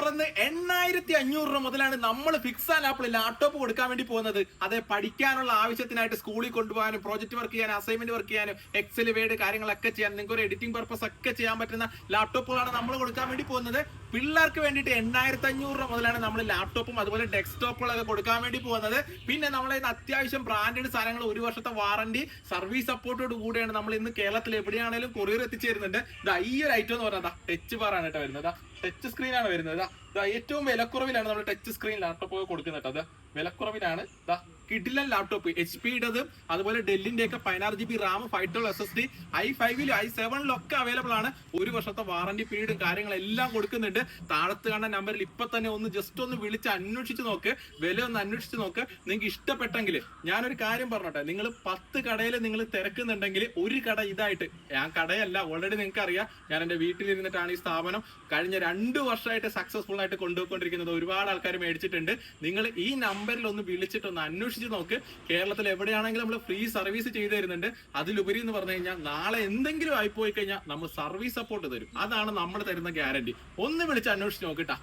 തുറന്ന് എണ്ണായിരത്തി അഞ്ഞൂറ് രൂപ മുതലാണ് നമ്മൾ ഫിക്സ് ആൻഡ് ആപ്പിൾ ലാപ്ടോപ്പ് കൊടുക്കാൻ വേണ്ടി പോകുന്നത്. അത് പഠിക്കാനുള്ള ആവശ്യത്തിനായിട്ട് സ്കൂളിൽ കൊണ്ടുപോകാനും പ്രോജക്റ്റ് വർക്ക് ചെയ്യാനും അസൈൻമെന്റ് വർക്ക് ചെയ്യാനും എക്സൽ വേഡ് കാര്യങ്ങളൊക്കെ ചെയ്യാൻ നിങ്ങൾക്ക് ഒരു എഡിറ്റിംഗ് പർപ്പസ് ഒക്കെ ചെയ്യാൻ പറ്റുന്ന ലാപ്ടോപ്പുകളാണ് നമ്മൾ കൊടുക്കാൻ വേണ്ടി പോകുന്നത്. പിള്ളേർക്ക് വേണ്ടിയിട്ട് എണ്ണായിരത്തി അഞ്ഞൂറ് രൂപ മുതലാണ് നമ്മൾ ലാപ്ടോപ്പും അതുപോലെ ഡെസ്ക്ടോപ്പുകളൊക്കെ കൊടുക്കാൻ വേണ്ടി പോകുന്നത്. പിന്നെ നമ്മളെ ഇന്ന് അത്യാവശ്യം ബ്രാൻഡഡ് സാധനങ്ങൾ ഒരു വർഷത്തെ വാറണ്ടി സർവീസ് സപ്പോർട്ടോട് കൂടിയാണ് നമ്മൾ ഇന്ന് കേരളത്തിൽ എവിടെയാണെങ്കിലും കൊറിയർ എത്തിച്ചേരുന്നുണ്ട്. ഈ ഒരു ഐറ്റം എന്ന് പറഞ്ഞാൽ ടച്ച് ബാർ ആണ് കേട്ടോ വരുന്നത്. ടച്ച് സ്ക്രീൻ ആണ് വരുന്നത്. ഏറ്റവും വിലക്കുറവിലാണ് നമ്മൾ ടച്ച് സ്ക്രീൻ ലാപ്ടോപ്പ് കൊടുക്കുന്നത് കേട്ടോ. വിലക്കുറവിലാണ്. കിഡിലൻ ലാപ്ടോപ്പ് എച്ച് പിയുടേതും അതുപോലെ ഡെല്ലിന്റെ ഒക്കെ പതിനാറ് G B RAM five twelve S S D I ഫൈവിലും I സെവനിലും ഒക്കെ അവൈലബിൾ ആണ്. ഒരു വർഷത്തെ വാറന്റി പീരീഡും കാര്യങ്ങളെല്ലാം കൊടുക്കുന്നുണ്ട്. താഴത്ത് കാണുന്ന നമ്പറിൽ ഇപ്പൊ തന്നെ ഒന്ന് ജസ്റ്റ് ഒന്ന് വിളിച്ച് അന്വേഷിച്ച് നോക്ക്. വില ഒന്ന് അന്വേഷിച്ച് നോക്ക്. നിങ്ങൾക്ക് ഇഷ്ടപ്പെട്ടെങ്കിൽ ഞാനൊരു കാര്യം പറഞ്ഞോട്ടെ. നിങ്ങൾ പത്ത് കടയിൽ നിങ്ങൾ തിരക്കുന്നുണ്ടെങ്കിൽ ഒരു കട ഇതായിട്ട് ഞാൻ കടയല്ല ഓൾറെഡി നിങ്ങൾക്ക് അറിയാം. ഞാൻ എന്റെ വീട്ടിലിരുന്നിട്ടാണ് ഈ സ്ഥാപനം കഴിഞ്ഞ രണ്ട് വർഷമായിട്ട് സക്സസ്ഫുൾ ആയിട്ട് കൊണ്ടുപോയിക്കൊണ്ടിരിക്കുന്നത്. ഒരുപാട് ആൾക്കാർ മേടിച്ചിട്ടുണ്ട്. നിങ്ങൾ ഈ നമ്പറിൽ ഒന്ന് വിളിച്ചിട്ട് ഒന്ന് അന്വേഷിച്ച് നോക്ക്. കേരളത്തിൽ എവിടെയാണെങ്കിലും നമ്മൾ ഫ്രീ സർവീസ് ചെയ്തു തരുന്നുണ്ട്. അതിലുപരി എന്ന് പറഞ്ഞു കഴിഞ്ഞാൽ നാളെ എന്തെങ്കിലും ആയിപ്പോയി കഴിഞ്ഞാൽ നമ്മൾ സർവീസ് സപ്പോർട്ട് തരും. അതാണ് നമ്മൾ തരുന്ന ഗ്യാരണ്ടി ഒന്ന് വിളിച്ച് അന്വേഷിച്ച് നോക്കിട്ടാ